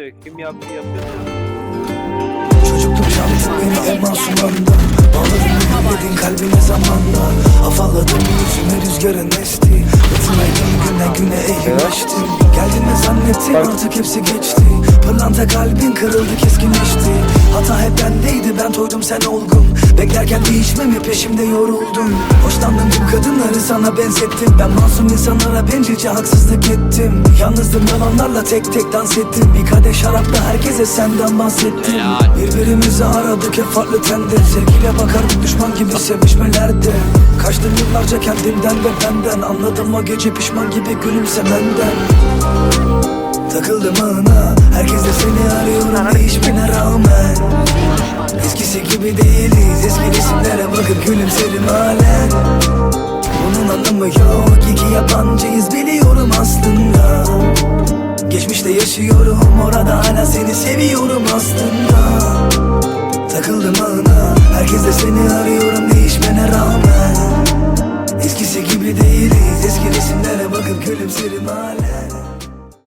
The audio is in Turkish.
Kim yaptı yapıyor. Çocukluk beni en masumanda Bağladım kalbine zamanla. Afalladım yüzüme rüzgarın esti. Fırtınaydım günden güne eğimleştim Geldin mi zannettim artık hepsi geçti. Pırlanta kalbin kırıldı keskinleşti. Hata hep bendeydi ben toydum sen olgun Beklerken değişmemi peşimde yoruldum Hoşlandığım tüm kadınları sana benzettim. Ben masum insanlara bencilce haksızlık ettim. Yalnızdım yalanlarla tek tek dans ettim. Bir kadeh şarapla herkese senden bahsettim. Birbirimizi aradık hep farklı tende Sevgiyle bakardık düşman gibi sevişmelerde Kaçtım yıllarca kendimden ve benden. Anladım o gece pişman gibi gülümsemenden. Takıldım ağına. Herkes de seni arıyorum. Değişmene rağmen. Eskisi gibi değiliz. Eski resimlere bakıp gülümserim halen Anlamı yok İki yabancıyız biliyorum aslında. Geçmişte yaşıyorum Orada hala seni seviyorum aslında. Takıldım ağına Herkes seni arıyorum değişmene rağmen. Eskisi gibi değiliz Eski resimlere bakıp gülümserim halen